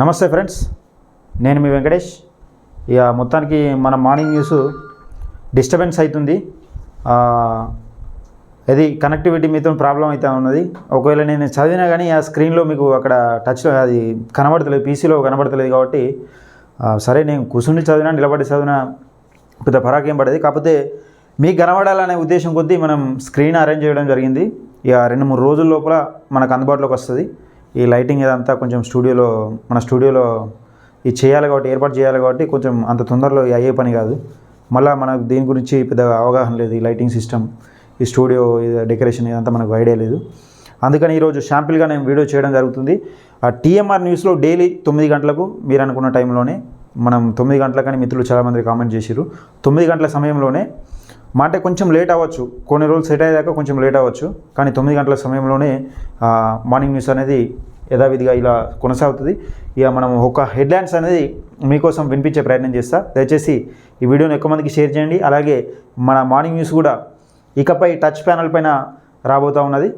నమస్తే ఫ్రెండ్స్ నేను మీ వెంకటేష్. ఇక మొత్తానికి మన మార్నింగ్ న్యూస్ డిస్టర్బెన్స్ అవుతుంది అది కనెక్టివిటీ మీతో ప్రాబ్లం అయితే ఉన్నది. ఒకవేళ నేను చదివినా కానీ ఆ స్క్రీన్లో మీకు అక్కడ టచ్లో అది కనబడతలేదు పీసీలో కనబడతలేదు కాబట్టి సరే నేను కూర్చుని చదివినా నిలబడి చదివినా పెద్ద పరాకేం పడేది. కాకపోతే మీకు కనబడాలనే ఉద్దేశం కొద్దీ మనం స్క్రీన్ అరేంజ్ చేయడం జరిగింది. ఇక రెండు మూడు రోజుల లోపల మనకు అందుబాటులోకి వస్తుంది. ఈ లైటింగ్ ఇదంతా కొంచెం స్టూడియోలో మన స్టూడియోలో ఇది చేయాలి కాబట్టి ఏర్పాటు చేయాలి కాబట్టి కొంచెం అంత తొందరలో అయ్యే పని కాదు. మళ్ళీ మనకు దీని గురించి పెద్దగా అవగాహన లేదు ఈ లైటింగ్ సిస్టమ్ ఈ స్టూడియో డెకరేషన్ ఇదంతా మనకు ఐడియా లేదు. అందుకని ఈరోజు షాంపిల్గా నేను వీడియో చేయడం జరుగుతుంది. ఆ టీఎంఆర్ న్యూస్లో డైలీ తొమ్మిది గంటలకు మీరు అనుకున్న టైంలోనే మనం తొమ్మిది గంటలకని మిత్రులు చాలామంది కామెంట్ చేసిర్రు. తొమ్మిది గంటల సమయంలోనే మా అంటే కొంచెం లేట్ అవ్వచ్చు. కొన్ని రోజులు సెట్ అయ్యేదాకా కొంచెం లేట్ అవ్వచ్చు. కానీ తొమ్మిది గంటల సమయంలోనే మార్నింగ్ న్యూస్ అనేది యథావిధిగా ఇలా కొనసాగుతుంది. ఇక మనం ఒక హెడ్లైన్స్ అనేది మీకోసం వినిపించే ప్రయత్నం చేస్తా. దయచేసి ఈ వీడియోని ఎక్కువ మందికి షేర్ చేయండి. అలాగే మన మార్నింగ్ న్యూస్ కూడా ఇకపై టచ్ ప్యానల్ పైన రాబోతూ ఉన్నది.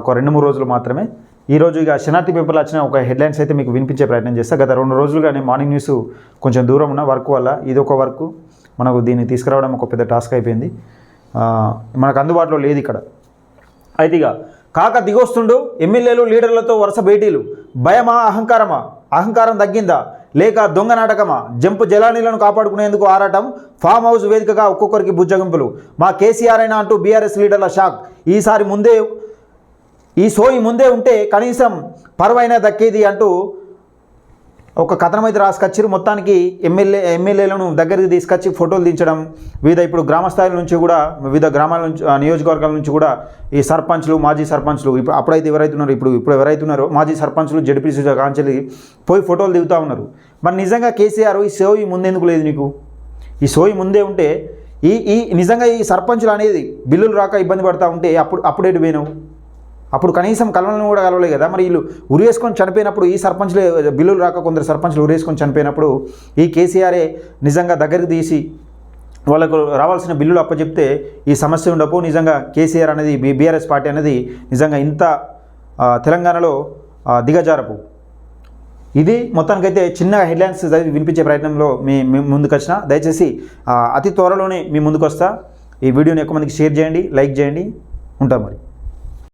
ఒక రెండు మూడు రోజులు మాత్రమే. ఈరోజు ఇక శనార్థి పేపర్లో వచ్చిన ఒక హెడ్లైన్స్ అయితే మీకు వినిపించే ప్రయత్నం చేస్తా. గత రెండు రోజులుగానే మార్నింగ్ న్యూస్ కొంచెం దూరం ఉన్న వర్క్ వల్ల ఇది ఒక వర్క్. మనకు దీన్ని తీసుకురావడం ఒక పెద్ద టాస్క్ అయిపోయింది. మనకు అందుబాటులో లేదు ఇక్కడ. అయితే ఇక కాక దిగొస్తుండు ఎమ్మెల్యేలు లీడర్లతో వరుస భేటీలు. భయమా అహంకారమా? అహంకారం తగ్గిందా? లేక దొంగ నాటకమా? జంపు జలానీలను కాపాడుకునేందుకు ఆరాటం? ఫామ్ హౌస్ వేదికగా ఒక్కొక్కరికి బుజ్జగింపులు. మా కేసీఆర్ అయినా అంటూ బీఆర్ఎస్ లీడర్ల షాక్. ఈసారి ముందే ఈ సోయి ముందే ఉంటే కనీసం పరువైనా దక్కేది అంటూ ఒక కథనం అయితే రాసుకొచ్చారు. మొత్తానికి ఎమ్మెల్యే ఎమ్మెల్యేలను దగ్గరికి తీసుకొచ్చి ఫోటోలు దించడం వివిధ ఇప్పుడు గ్రామ స్థాయిల నుంచి కూడా వివిధ గ్రామాల నుంచి నియోజకవర్గాల నుంచి కూడా ఈ సర్పంచ్లు మాజీ సర్పంచ్లు ఇప్పుడు అప్పుడైతే ఎవరైతే ఉన్నారో ఇప్పుడు ఇప్పుడు ఎవరైతే ఉన్నారో మాజీ సర్పంచ్లు జడ్పీసీ కాంచెలి పోయి ఫోటోలు దిగుతూ ఉన్నారు. మరి నిజంగా కేసీఆర్ ఈ సోయి ముందెందుకు లేదు నీకు? ఈ సోయి ముందే ఉంటే ఈ ఈ నిజంగా ఈ సర్పంచులు అనేది బిల్లులు రాక ఇబ్బంది పడతా ఉంటే అప్పుడు అప్పుడేటు పోయినావు? అప్పుడు కనీసం కలవలను కూడా కలవలేదు కదా. మరి వీళ్ళు ఉరేసుకొని చనిపోయినప్పుడు ఈ సర్పంచ్లే బిల్లులు రాక కొందరు సర్పంచ్లు ఉరేసుకొని చనిపోయినప్పుడు ఈ కేసీఆరే నిజంగా దగ్గరికి తీసి వాళ్ళకు రావాల్సిన బిల్లులు అప్పచెప్తే ఈ సమస్య ఉండపు నిజంగా కేసీఆర్ అనేది బీఆర్ఎస్ పార్టీ అనేది నిజంగా ఇంత తెలంగాణలో దిగజారపు. ఇది మొత్తానికైతే చిన్న హెడ్లైన్స్ వినిపించే ప్రయత్నంలో మీ మీ ముందుకు వచ్చిన. దయచేసి అతి త్వరలోనే మీ ముందుకు వస్తా. ఈ వీడియోని ఎక్కువ మందికి షేర్ చేయండి లైక్ చేయండి. ఉంటాం మరి.